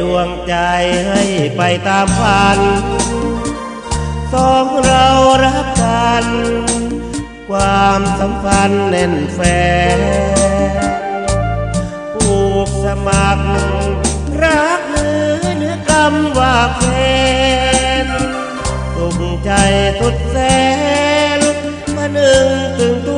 ดวงใจให้ไปตามฝัน สองเรารักกัน ความสัมพันธ์แน่นแฟนผูกสมัคร รักเนื้อเนื้อกำว่าแฟนสุขใจสุดแสนมาหนึ่งถึงทุก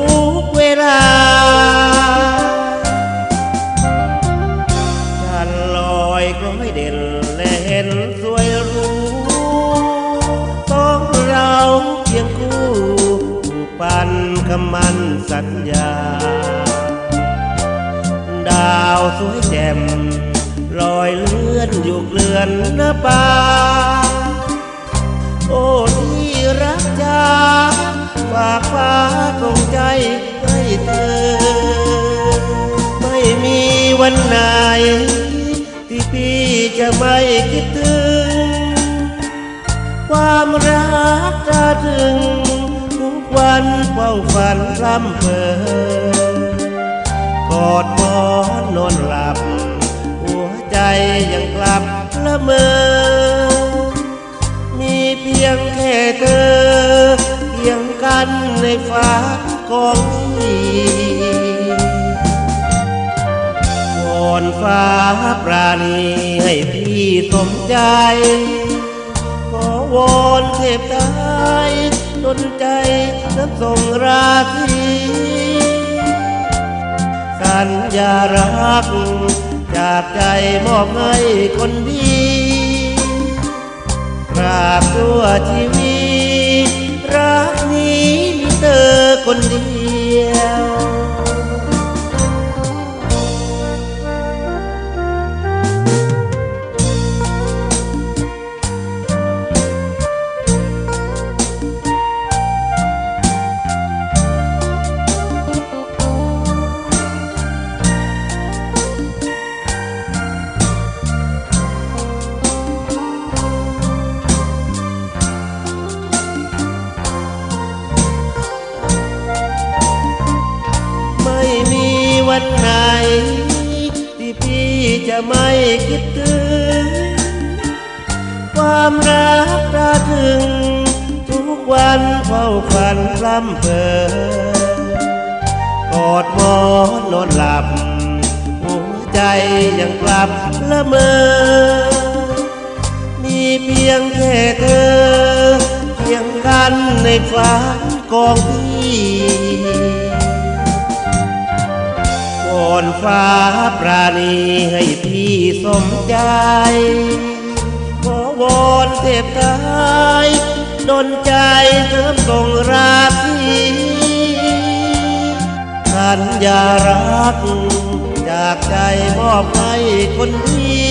เว คำมันสัญญา ดาวสวยแจ่มลอยเลื่อนอยู่เกลื่อนหน้าป่าโอ้ที่รักจ้าฝากฟ้าตรงใจให้เธอ ไม่มีวันไหน ที่พี่จะไม่คิดถึง ความรักจะถึง วันเฝ้าฝันพร่ำเพอกอดหมอนนอนหลับ หัวใจยังกลับละเมอ มีเพียงแค่เธอเพียงกันในฟ้าของพี่วอนฟ้าปราณีให้พี่สมใจ ขอวอนเทพไทย จนใจน้ำส่งราศีสัญญารัก จากใจมอบให้คนดีกราบตัวชีวิตรักนี้มีเธอคนดี ไม่คิดถึง ความรักระถึง ทุกวันเฝ้าฝันพร่ำเพอกอดหมอนนอนหลับ หัวใจยังกลับละเมอ มีเพียงแค่เธอ เพียงกันในฝันของพี่วอนฟ้าปราณีให้ สมใจ ขอวอนเทพไทยดนใจเสริมส่งราศีสัญญารัก จากใจมอบให้คนดี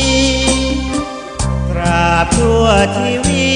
ตราบชั่วชีวิ